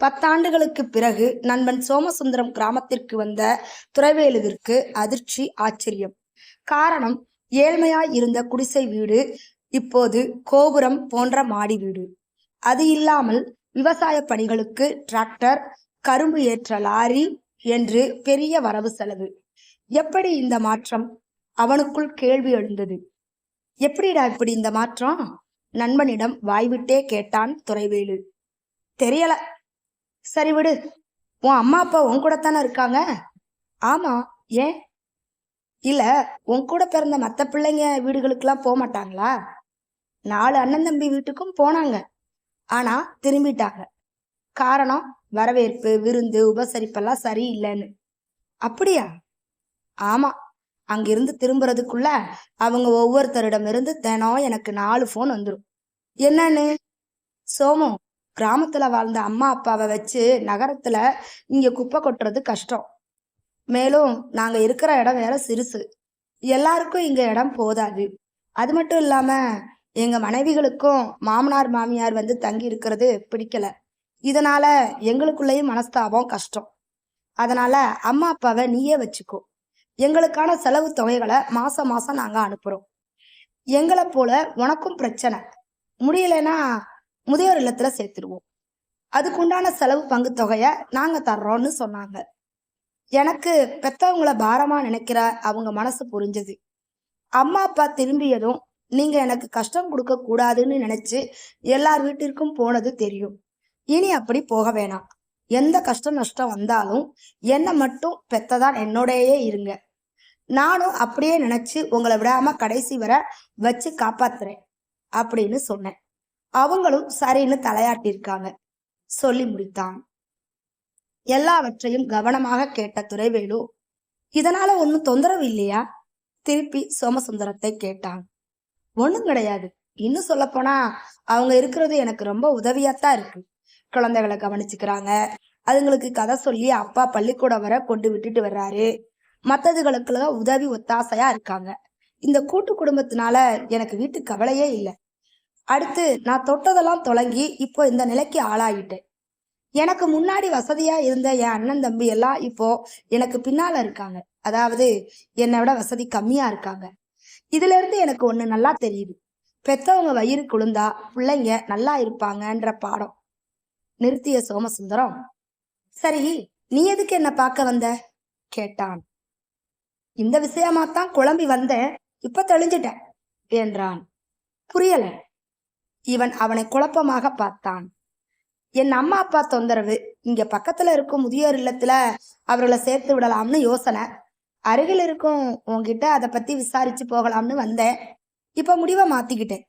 பத்தாண்டுகளுக்கு பிறகு நண்பன் சோமசுந்தரம் கிராமத்திற்கு வந்த துறைவேலுவிற்கு அதிர்ச்சி ஆச்சரியம். காரணம் ஏழ்மையாய் இருந்த குடிசை வீடு இப்போது கோபுரம் போன்ற மாடி வீடு. அது இல்லாமல் விவசாய பணிகளுக்கு டிராக்டர் கரும்பு ஏற்ற லாரி என்று பெரிய வரவு செலவு. எப்படி இந்த மாற்றம்? அவனுக்குள் கேள்வி எழுந்தது. எப்படிடா இப்படி இந்த மாற்றம்? நண்பனிடம் வாய்விட்டே கேட்டான் துறைவேலு. தெரியல சரி விடு. உன் அம்மா அப்பா உன் கூட தானே இருக்காங்க? ஆமா. ஏன்? இல்ல உன் கூட பிறந்த மத்த பிள்ளைங்க வீடுகளுக்கெல்லாம் போக மாட்டாங்களா? நாலு அண்ணன் தம்பி வீட்டுக்கும் போனாங்க. ஆனா திரும்பிட்டாங்க. காரணம் வரவேற்பு விருந்து உபசரிப்பெல்லாம் சரியில்லைன்னு. அப்படியா? ஆமா. அங்கிருந்து திரும்புறதுக்குள்ள அவங்க ஒவ்வொருத்தரிடமிருந்து தினம் எனக்கு நாலு ஃபோன் வந்துடும் என்னன்னு? சோமம் கிராமத்துல வாழ்ந்த அம்மா அப்பாவை வச்சு நகரத்துல இங்க குப்பை கொட்டுறது கஷ்டம். மேலும் நாங்க இருக்கிற இடம் வேற சிறுசு. எல்லாருக்கும் இங்க இடம் போதாது. அது மட்டும் இல்லாம எங்க மனைவிகளுக்கும் மாமனார் மாமியார் வந்து தங்கி இருக்கிறது பிடிக்கல. இதனால எங்களுக்குள்ளேயும் மனஸ்தாபம் கஷ்டம். அதனால அம்மா அப்பாவை நீயே வச்சுக்கோ. எங்களுக்கான செலவு தொகைகளை மாசம் மாசம் நாங்க அனுப்புறோம். எங்களை போல உனக்கும் பிரச்சனை. முடியலைன்னா முதியோர் இல்லத்துல சேர்த்துருவோம். அதுக்குண்டான செலவு பங்கு தொகையை நாங்க தர்றோம்னு சொன்னாங்க. எனக்கு பெத்தவங்கள பாரமா நினைக்கிற அவங்க மனசு புரிஞ்சது. அம்மா அப்பா திரும்பியதும் நீங்க எனக்கு கஷ்டம் கொடுக்க கூடாதுன்னு நினைச்சு எல்லார் வீட்டிற்கும் போனது தெரியும். இனி அப்படி போக வேணாம். எந்த கஷ்டம் நஷ்டம் வந்தாலும் என்னை மட்டும் பெத்ததான் என்னோடையே இருங்க. நானும் அப்படியே நினைச்சு உங்களை விடாம கடைசி வர வச்சு காப்பாத்துறேன். அப்படின்னு சொன்னேன். அவங்களும் சரின்னு தலையாட்டியிருக்காங்க. சொல்லி முடித்தான். எல்லாவற்றையும் கவனமாக கேட்ட துறைவேலு இதனால ஒன்னும் தொந்தரவு இல்லையா? திருப்பி சோமசுந்தரத்தை கேட்டான். ஒண்ணும் கிடையாது. இன்னும் சொல்ல போனா அவங்க இருக்கிறது எனக்கு ரொம்ப உதவியாத்தான் இருக்கு. குழந்தைகளை கவனிச்சுக்கிறாங்க. அதுங்களுக்கு கதை சொல்லி அப்பா பள்ளிக்கூடம் வர கொண்டு விட்டுட்டு வர்றாரு. மற்றதுகளுக்குள்ள உதவி ஒத்தாசையா இருக்காங்க. இந்த கூட்டு குடும்பத்தினால எனக்கு வீட்டு கவலையே இல்லை. அடுத்து நான் தொட்டதெல்லாம் தொடங்கி இப்போ இந்த நிலைக்கு ஆளாகிட்டேன் எனக்கு முன்னாடி வசதியா இருந்த என் அண்ணன் தம்பி எல்லாம் இப்போ எனக்கு பின்னால இருக்காங்க. அதாவது என்னை விட வசதி கம்மியா இருக்காங்க. இதுல இருந்து எனக்கு ஒண்ணு நல்லா தெரியுது. பெத்தவங்க வயிறு குளுந்தா பிள்ளைங்க நல்லா இருப்பாங்கன்ற பாடம். நிறுத்திய சோமசுந்தரம். சரி நீ எதுக்கு என்ன பார்க்க வந்த? கேட்டான். இந்த விஷயமா தான் குழம்பி வந்தேன். இப்ப தெளிஞ்சிட்டேன் என்றான். புரியல. இவன் அவனை குழப்பமாக பார்த்தான். என் அம்மா அப்பா தொந்தரவு. இங்க பக்கத்துல இருக்கும் முதியோர் இல்லத்துல அவர்களை சேர்த்து விடலாம்னு யோசனை. அருகில் இருக்கும் உன்கிட்ட அதை பத்தி விசாரிச்சு போகலாம்னு வந்தேன். இப்ப முடிவை மாத்திக்கிட்டேன்.